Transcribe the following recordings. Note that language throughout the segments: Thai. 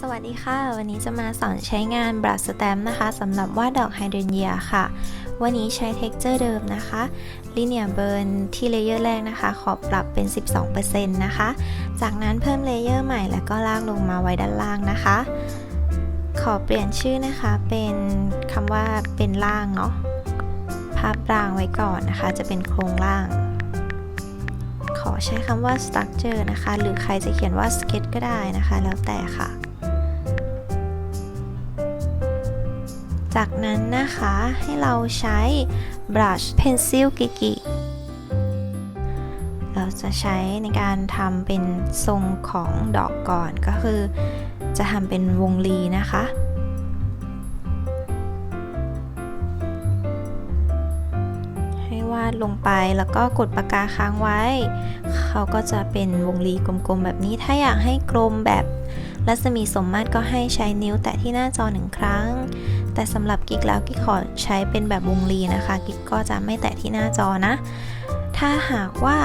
สวัสดีค่ะ วันนี้จะมาสอนใช้งานบรัสแตมนะคะสำหรับวาดดอกไฮเดรนเยียค่ะ วันนี้ใช้เท็กเจอร์เดิมนะคะลิเนียเบิร์นที่เลเยอร์แรกนะคะ ขอปรับเป็น 12%นะคะ จากนั้นเพิ่มเลเยอร์ใหม่แล้วก็ลากลงมาไว้ด้านล่างนะคะ ขอเปลี่ยนชื่อนะคะเป็นคำว่าเป็นล่างเนาะภาพร่างไว้ก่อนนะคะ จะเป็นโครงล่าง ขอใช้คำว่า structure นะคะ หรือใครจะเขียนว่า sketch ก็ได้นะคะ แล้วแต่ค่ะ จากนั้นนะคะให้เราใช้ brush pencil กิกิเราจะใช้ในการทำเป็นทรงของดอกก่อนก็คือ จะทำเป็นวงรีนะคะให้วาดลงไปแล้วก็กดปากกาค้างไว้ เขาก็จะเป็นวงรีกลมๆแบบนี้ ถ้าอยากให้กลมแบบรัศมีสมมาตรก็ให้ใช้นิ้วแตะที่หน้าจอหนึ่งครั้ง แต่สำหรับกิ๊กแล้วกิ๊กขอใช้เป็นแบบวงรีนะคะ กิ๊กก็จะไม่แตะที่หน้าจอนะ ถ้าหากว่า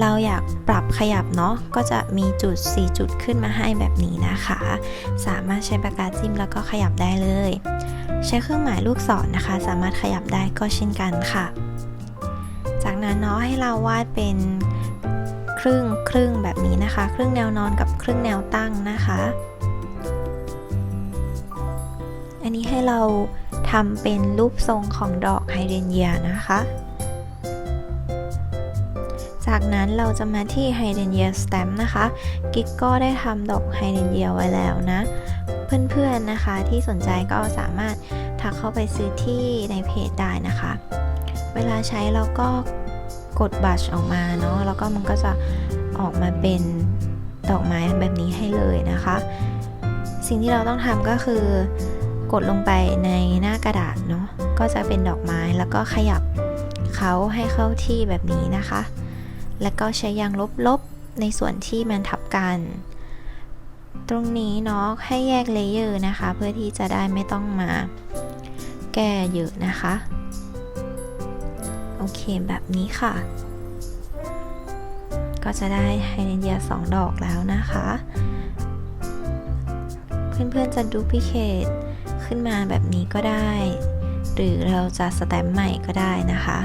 เราอยากปรับขยับเนาะก็จะมีจุด 4 จุดขึ้นมาให้แบบนี้นะคะ สามารถใช้ปากกาจิ้มแล้วก็ขยับได้เลย ใช้เครื่องหมายลูกศรนนะคะ สามารถขยับได้ก็เช่นกันค่ะ จากนั้นเนาะให้เราวาดเป็นครึ่งครึ่งแบบนี้นะคะ ครึ่งแนวนอนกับครึ่งแนวตั้งนะคะ อันนี้ให้เราทำเป็นรูปทรงของดอกไฮเดรนเยียนะคะ จากนั้นเราจะมาที่ไฮเดรนเยียสแตมนะคะ กิ๊กก็ได้ทำดอกไฮเดรนเยียไว้แล้วนะ เพื่อนๆนะคะที่สนใจก็สามารถทักเข้าไปซื้อที่ในเพจได้นะคะ เวลาใช้เราก็กดบัชออกมาเนาะ แล้วก็มันก็จะออกมาเป็นดอกไม้แบบนี้ให้เลยนะคะ สิ่งที่เราต้องทำก็คือ กดลงไปในหน้ากระดาษเนาะก็จะเป็นดอกไม้แล้วก็ขยับเขาให้เข้าที่แบบนี้นะคะ แล้วก็ใช้ยางลบๆในส่วนที่มันทับกัน ตรงนี้เนาะให้แยกเลเยอร์นะคะ เพื่อที่จะได้ไม่ต้องมา แก้เยอะนะคะ โอเคแบบนี้ค่ะ ก็จะได้ไฮเดรนเยียสองดอกแล้วนะคะ เพื่อนๆจะดูพิเคต ขึ้นมาแบบนี้ก็ได้ หรือเราจะสแตมป์ใหม่ก็ได้นะคะ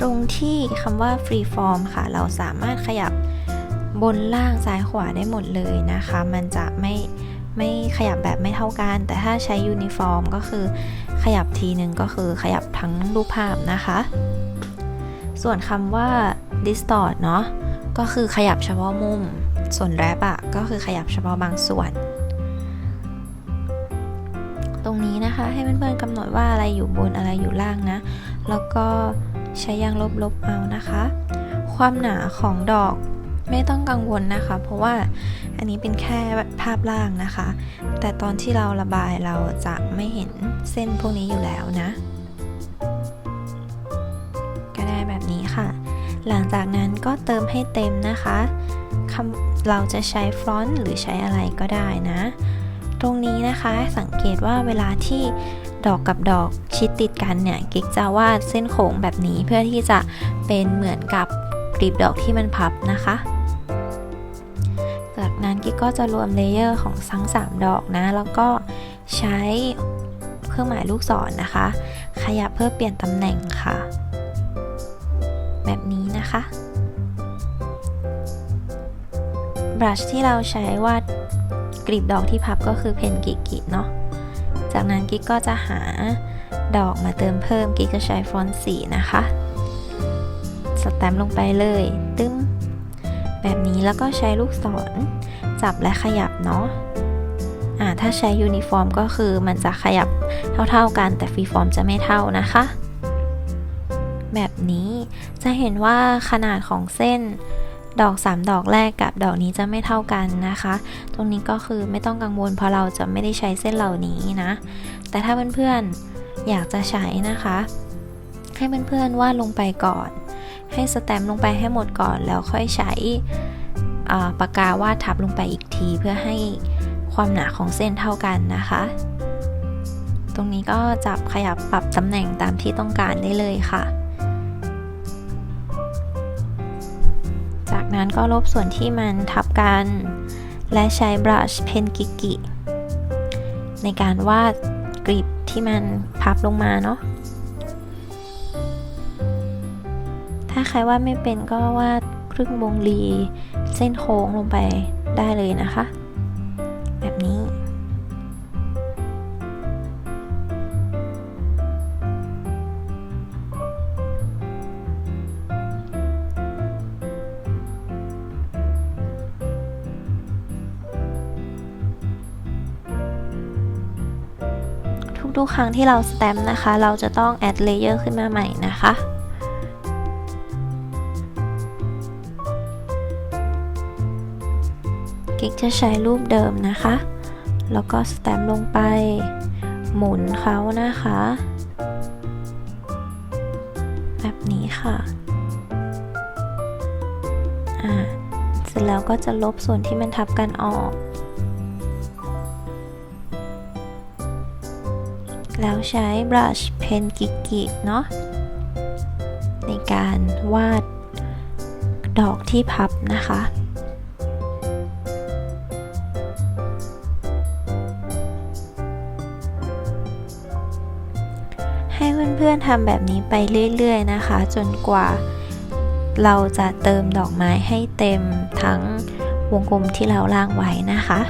ตรงที่คำว่า free form ค่ะ เราสามารถขยับบนล่างซ้ายขวาได้หมดเลยนะคะ มันจะไม่ไม่ขยับแบบไม่เท่ากัน แต่ถ้าใช้ยูนิฟอร์มก็คือขยับทีหนึ่งก็คือขยับทั้งรูปภาพนะคะ ส่วนคำว่า distort เนาะก็คือขยับเฉพาะมุม ส่วนแรปอะก็คือขยับเฉพาะบางส่วน อะไรอยู่บนอะไรอยู่ล่างนะ แล้วก็ใช้ยางลบๆเอานะคะ ความหนาของดอกไม่ต้องกังวลนะคะ เพราะว่าอันนี้เป็นแค่ภาพล่างนะคะ แต่ตอนที่เราระบายเราจะไม่เห็นเส้นพวกนี้อยู่แล้วนะ ก็ได้แบบนี้ค่ะ หลังจากนั้นก็เติมให้เต็มนะคะคำเราจะใช้ฟรอนต์หรือใช้อะไรก็ได้นะ ตรงนี้นะคะสังเกตว่าเวลาที่ ดอกกับดอกชิดติดกันเนี่ยกิ๊กจะวาดเส้นโค้งแบบนี้เพื่อที่จะเป็นเหมือนกับกลีบดอกที่มันพับนะคะ จากนั้นกิ๊กก็จะรวมเลเยอร์ของทั้ง 3 ดอกนะ แล้วก็ใช้เครื่องหมายลูกศรนนะคะ ขยับเพื่อเปลี่ยนตำแหน่งค่ะ แบบนี้นะคะบรัชที่เราใช้วาดกลีบดอกที่พับก็คือเพนกิกิเนาะ จากนั้นกิ๊กก็จะหาดอกมาเติมเพิ่มกิ๊กก็ใช้ฟอนต์สีนะคะ สแตมป์ลงไปเลย ตึ้ม แบบนี้แล้วก็ใช้ลูกศรจับและขยับเนาะอ่าถ้าใช้ยูนิฟอร์มก็คือมันจะขยับเท่าๆกันแต่ฟรีฟอร์มจะไม่เท่านะคะ แบบนี้จะเห็นว่าขนาดของเส้น ดอก 3 ดอกแรกกับดอกนี้จะไม่เท่ากันนะคะ ตรงนี้ก็คือไม่ต้องกังวลเพราะเราจะไม่ได้ใช้เส้นเหล่านี้นะ แต่ถ้าเพื่อนๆอยากจะใช้นะคะ ให้เพื่อนๆวาดลงไปก่อน ให้สแตมป์ลงไปให้หมดก่อนแล้วค่อยใช้ปากกาวาดทับลงไปอีกทีเพื่อให้ความหนาของเส้นเท่ากันนะคะ ตรงนี้ก็จับขยับปรับตำแหน่งตามที่ต้องการได้เลยค่ะ จากนั้นก็ลบส่วนที่มันทับกัน และใช้บรัชเพนกิกิในการวาดกรีบที่มันพับลงมาเนาะ ถ้าใครวาดไม่เป็นก็วาดครึ่งวงรี เส้นโค้งลงไปได้เลยนะคะ ทุกๆ ครั้งที่เราสแตมป์นะคะ เราจะต้องแอดเลเยอร์ขึ้นมาใหม่นะคะกิ๊กจะใช้รูปเดิมนะคะ แล้วก็สแตมป์ลงไป หมุนเขานะคะ แบบนี้ค่ะอ่าเสร็จแล้วก็จะลบส่วนที่มันทับกันออก แล้วใช้บรัชเพนกิกิเนาะในการวาดดอกที่พับนะคะให้เพื่อนๆทำแบบนี้ไปเรื่อยๆนะคะ จนกว่าเราจะเติมดอกไม้ให้เต็มทั้งวงกลมที่เราล่างไว้นะคะ